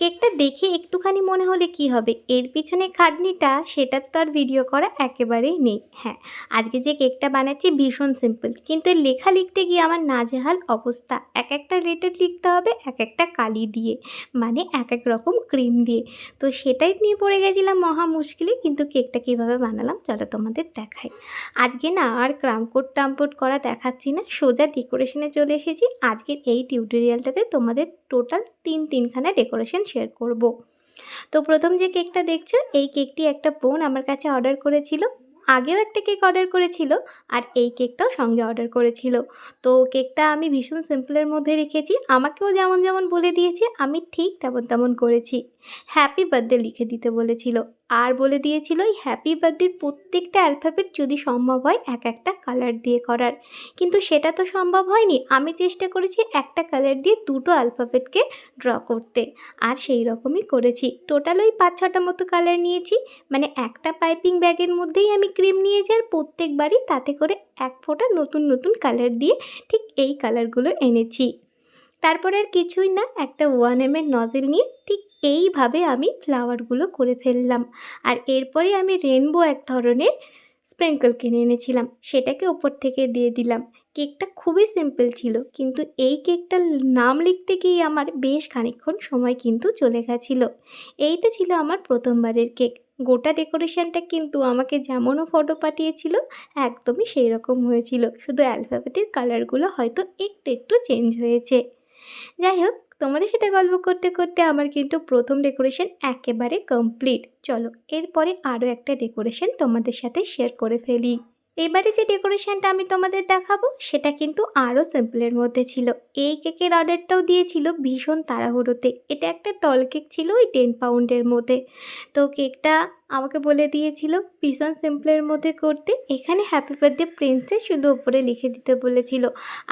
কেকটা দেখে একটুখানি মনে হলে কি হবে? এর পিছনে খাটনিটা সেটার তো আর ভিডিও করা একেবারেই নেই। হ্যাঁ আজকে যে কেকটা বানাচ্ছি ভীষণ সিম্পল কিন্তু লেখা লিখতে গিয়ে আমার নাজেহাল অবস্থা। এক একটা লেটার লিখতে হবে, এক একটা কালি দিয়ে মানে এক এক রকম ক্রিম দিয়ে। তো সেটাই নিয়ে পড়ে গেছিলাম মহা মুশকিলে, কিন্তু কেকটা কীভাবে বানালাম চলো তোমাদের দেখাই। আজকে না আর ক্রামকোট টামকোট করা দেখাচ্ছি না, সোজা ডেকোরেশনে চলে এসেছি। আজকের এই টিউটোরিয়ালটাতে তোমাদের টোটাল তিন তিনখানা ডেকোরেশন শেয়ার করব। তো প্রথম যে কেকটা দেখছ, এই কেকটি একটা বোন আমার কাছে অর্ডার করেছিল। আগেও একটা কেক অর্ডার করেছিল আর এই কেকটাও সঙ্গে অর্ডার করেছিল। তো কেকটা আমি ভীষণ সিম্পলের মধ্যে রেখেছি। আমাকেও যেমন যেমন বলে দিয়েছে, আমি ঠিক তেমন তেমন করেছি। হ্যাপি বার্থডে লিখে দিতে বলেছিল। আর বলে দিয়েছিল, এই হ্যাপি বার্থডের প্রত্যেকটা অ্যালফাবেট যদি সম্ভব হয়, এক একটা কালার দিয়ে করার। কিন্তু সেটা তো সম্ভব হয়নি। আমি চেষ্টা করেছি একটা কালার দিয়ে দুটো অ্যালফাবেটকে ড্র করতে, আর সেই রকমই করেছি। টোটাল ওই পাঁচ ছটা মতো কালার নিয়েছি। মানে একটা পাইপিং ব্যাগের মধ্যেই আমি ক্রিম নিয়েছি, আর প্রত্যেকবারই তাতে করে এক ফোঁটা নতুন নতুন কালার দিয়ে ঠিক এই কালারগুলো এনেছি। তারপর আর কিছুই না, একটা ওয়ান এম এর নজেল নিয়ে ঠিক এইভাবে আমি ফ্লাওয়ারগুলো করে ফেললাম। আর এরপরে আমি রেনবো এক ধরনের স্প্রিঙ্কল কিনে এনেছিলাম, সেটাকে ওপর থেকে দিয়ে দিলাম। কেকটা খুবই সিম্পল ছিল, কিন্তু এই কেকটার নাম লিখতে গিয়ে আমার বেশ খানিকক্ষণ সময় কিন্তু চলে গেছিল। এই তো ছিল আমার প্রথমবারের কেক। গোটা ডেকোরেশনটা কিন্তু আমাকে যেমনও ফটো পাঠিয়েছিল, একদমই সেই রকম হয়েছিল। শুধু অ্যালফাবেটের কালারগুলো হয়তো একটু একটু চেঞ্জ হয়েছে। যাই হোক, তোমাদের সাথে গল্প করতে করতে আমার কিন্তু প্রথম ডেকোরেশন একেবারে কমপ্লিট চলো, এরপরে আরও একটা ডেকোরেশন তোমাদের সাথে শেয়ার করে ফেলি। এবারে যে ডেকোরেশনটা আমি তোমাদের দেখাবো, সেটা কিন্তু আরও সিম্পলের মধ্যে ছিল। এই কেকের অর্ডারটাও দিয়েছিল ভীষণ তাড়াহুড়োতে। এটা একটা টল কেক ছিল ওই টেন পাউন্ডের মধ্যে। তো কেকটা আমাকে বলে দিয়েছিল ভীষণ সিম্পলের মধ্যে করতে। এখানে হ্যাপি বার্থডে প্রিন্সে শুধু ওপরে লিখে দিতে বলেছিল।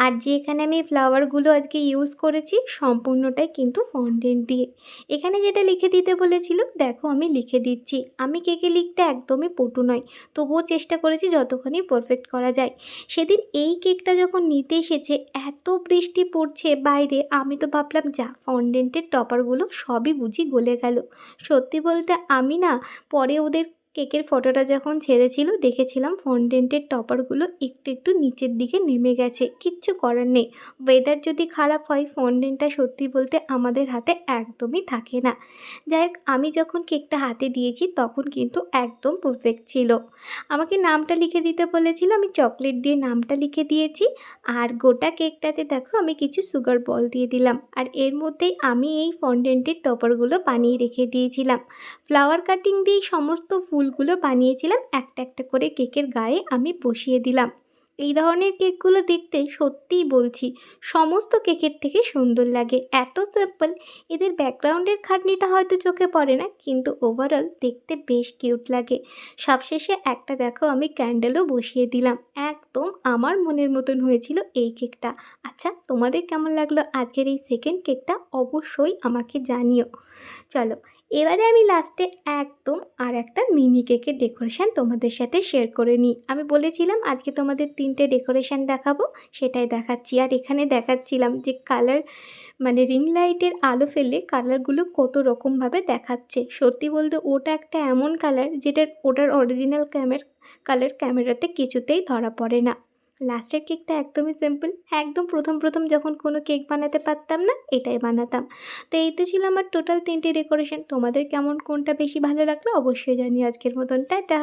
আর যে এখানে আমি ফ্লাওয়ারগুলো আজকে ইউজ করেছি, সম্পূর্ণটাই কিন্তু ফন্ডেন্ট দিয়ে। এখানে যেটা লিখে দিতে বলেছিল, দেখো আমি লিখে দিচ্ছি। আমি কেকে লিখতে একদমই পটু নয়, তবুও চেষ্টা করেছি যতখানি পারফেক্ট করা যায়। সেদিন এই কেকটা যখন নিতে এসেছে, এত বৃষ্টি পড়ছে বাইরে, আমি তো ভাবলাম, যা ফন্ডেন্টের টপারগুলো সবই বুঝি গলে গেল। সত্যি বলতে আমি না, পরে ওদের কেকের ফটোটা যখন ছেড়েছিল, দেখেছিলাম ফন্ডেন্টের টপারগুলো একটু একটু নিচের দিকে নেমে গেছে। কিচ্ছু করার নেই। ওয়েদার যদি খারাপ হয় ফন্ডেন্টটা সত্যি বলতে আমাদের হাতে একদমই থাকে না। যাই হোক, আমি যখন কেকটা হাতে দিয়েছি, তখন কিন্তু একদম পারফেক্ট ছিল। আমাকে নামটা লিখে দিতে বলেছিল, আমি চকলেট দিয়ে নামটা লিখে দিয়েছি। আর গোটা কেকটাতে দেখো, আমি কিছু সুগার বল দিয়ে দিলাম। আর এর মধ্যেই আমি এই ফন্ডেন্টের টপারগুলো বানিয়ে রেখে দিয়েছিলাম। ফ্লাওয়ার কাটিং দিয়ে সমস্ত ফুলগুলো বানিয়েছিলাম, একটা একটা করে কেকের গায়ে আমি বসিয়ে দিলাম। এই ধরনের কেকগুলো দেখতে সত্যিই বলছি, সমস্ত কেকের থেকে সুন্দর লাগে। এত সিম্পল এদের ব্যাকগ্রাউন্ডের খাটনিটা হয়তো চোখে পড়ে না, কিন্তু ওভারঅল দেখতে বেশ কিউট লাগে। সবশেষে একটা দেখো, আমি ক্যান্ডেলও বসিয়ে দিলাম। একদম আমার মনের মতন হয়েছিল এই কেকটা। আচ্ছা তোমাদের কেমন লাগল আজকের এই সেকেন্ড কেকটা? অবশ্যই আমাকে জানিও। চলো এবারে আমি লাস্টে একদম আর একটা মিনি কেকের ডেকোরেশন তোমাদের সাথে শেয়ার করে নিই। আমি বলেছিলাম, আজকে তোমাদের তিনটে ডেকোরেশন দেখাবো, সেটাই দেখাচ্ছি। আর এখানে দেখাচ্ছিলাম যে কালার মানে রিং লাইটের আলো ফেললে কালারগুলো কত রকমভাবে দেখাচ্ছে। সত্যি বলতে ওটা একটা এমন কালার যেটার, ওটার অরিজিনাল ক্যামের কালার ক্যামেরাতে কিছুতেই ধরা পড়ে না। লাস্টের কেকটা একদমই সিম্পল একদম প্রথম প্রথম যখন কোনো কেক বানাতে পারতাম না, এটাই বানাতাম। তো এই তো ছিল আমার টোটাল তিনটে ডেকোরেশন তোমাদের কেমন, কোনটা বেশি ভালো লাগল অবশ্যই জানি আজকের মতন, টাটা!